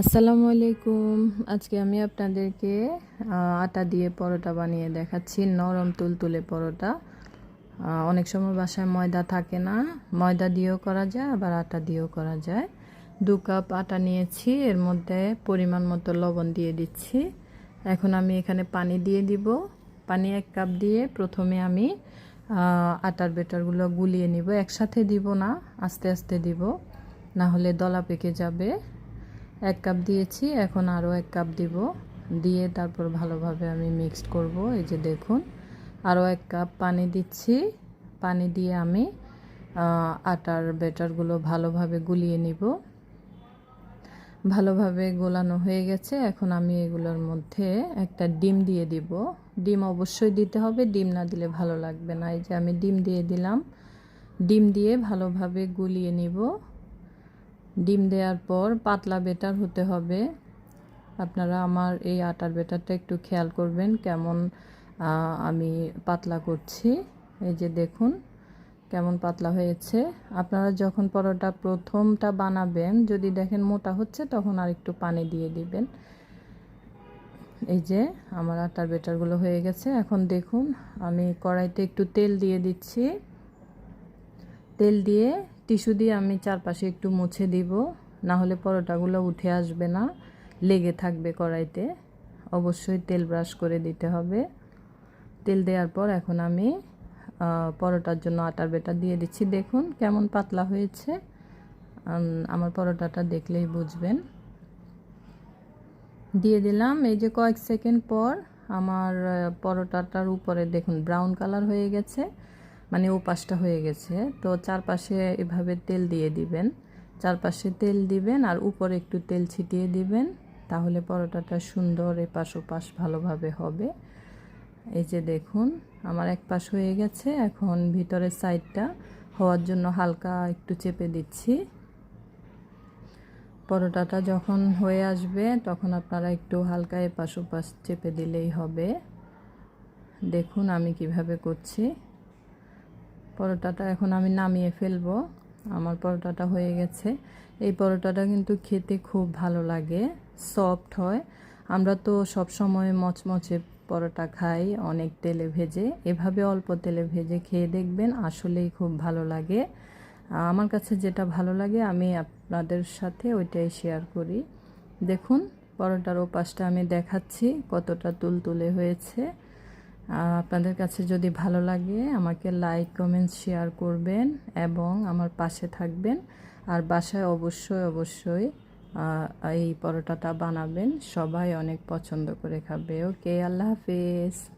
আসসালামু আলাইকুম। আজকে আমি আপনাদেরকে আটা দিয়ে পরোটা বানিয়ে দেখাচ্ছি, নরম তুলতুলে পরোটা। অনেক সময় বাসায় ময়দা থাকে না, ময়দা দিয়েও করা যায়, আবার আটা দিয়েও করা যায়। দু কাপ আটা নিয়েছি, এর মধ্যে পরিমাণ মতো লবণ দিয়ে দিচ্ছি। এখন আমি এখানে পানি দিয়ে দিব। পানি এক কাপ দিয়ে প্রথমে আমি আটার বেটারগুলো গুলিয়ে নিব। একসাথে দিব না, আস্তে আস্তে দিব, না হলে দলা পেকে যাবে। এক কাপ দিয়েছি, এখন আরও এক কাপ দিব। দিয়ে তারপর ভালোভাবে আমি মিক্সড করব, এই যে দেখুন। আরও এক কাপ পানি দিচ্ছি। পানি দিয়ে আমি আটার ব্যাটারগুলো ভালোভাবে গুলিয়ে নিব। ভালোভাবে গোলানো হয়ে গেছে। এখন আমি এগুলোর মধ্যে একটা ডিম দিয়ে দিব। ডিম অবশ্যই দিতে হবে, ডিম না দিলে ভালো লাগবে না। এই যে আমি ডিম দিয়ে দিলাম। ডিম দিয়ে ভালোভাবে গুলিয়ে নিব। ডিম দেওয়ার পর পাতলা বেটার হতে হবে। আপনারা আমার এই আটার বেটারটা একটু খেয়াল করবেন কেমন আমি পাতলা করছি। এই যে দেখুন কেমন পাতলা হয়েছে। আপনারা যখন পরোটা প্রথমটা বানাবেন, যদি দেখেন মোটা হচ্ছে, তখন আর একটু পানি দিয়ে দিবেন। এই যে আমার আটার বেটারগুলো হয়ে গেছে। এখন দেখুন আমি কড়াইতে একটু তেল দিয়ে দিচ্ছি। তেল দিয়ে টিস্যু দিয়ে আমি চারপাশে একটু মুছে দিব না হলে পরোটাগুলো উঠে আসবে না, লেগে থাকবে কড়াইতে। অবশ্যই তেল ব্রাশ করে দিতে হবে। তেল দেওয়ার পর এখন আমি পরোটার জন্য আটার বেটা দিয়ে দিচ্ছি। দেখুন কেমন পাতলা হয়েছে। আমার পরোটাটা দেখলেই বুঝবেন। দিয়ে দিলাম এই যে কয়েক সেকেন্ড পর আমার পরোটাটার উপরে দেখুন, ব্রাউন কালার হয়ে গেছে। মানে ও পাশটা হয়ে গেছে। তো চারপাশে এভাবে তেল দিয়ে দিবেন। চারপাশে তেল দিবেন আর উপরে একটু তেল ছিটিয়ে দিবেন। তাহলে পরোটাটা সুন্দর এপাশ ওপাশ ভালোভাবে হবে। এই যে দেখুন, আমার এক পাশ হয়ে গেছে। এখন ভিতরের সাইডটা হওয়ার জন্য হালকা একটু চেপে দিচ্ছি। পরোটাটা যখন হয়ে আসবে, তখন আপনারা একটু হালকা এপাশ ওপাশ চেপে দিলেই হবে। দেখুন আমি কীভাবে করছি। পরোটাটা এখন আমি নামিয়ে ফেলব। আমার পরোটাটা হয়ে গেছে। এই পরোটাটা কিন্তু খেতে খুব ভালো লাগে সফট হয়। আমরা তো সব সময় মচমচে পরোটা খাই, অনেক তেলে ভেজে। এভাবে অল্প তেলে ভেজে খেয়ে দেখবেন আসলেই খুব ভালো লাগে। আমার কাছে যেটা ভালো লাগে, আমি আপনাদের সাথে ওইটাই শেয়ার করি। দেখুন, পরোটার ওপাশটা আমি দেখাচ্ছি কতটা তুলতুলে হয়েছে। আপনাদের কাছে যদি ভালো লাগে, আমাকে লাইক কমেন্ট শেয়ার করবেন এবং আমার পাশে থাকবেন। আর বাসায় অবশ্যই অবশ্যই এই পরোটাটা বানাবেন। সবাই অনেক পছন্দ করে খাবে। ওকে আল্লাহ হাফেজ।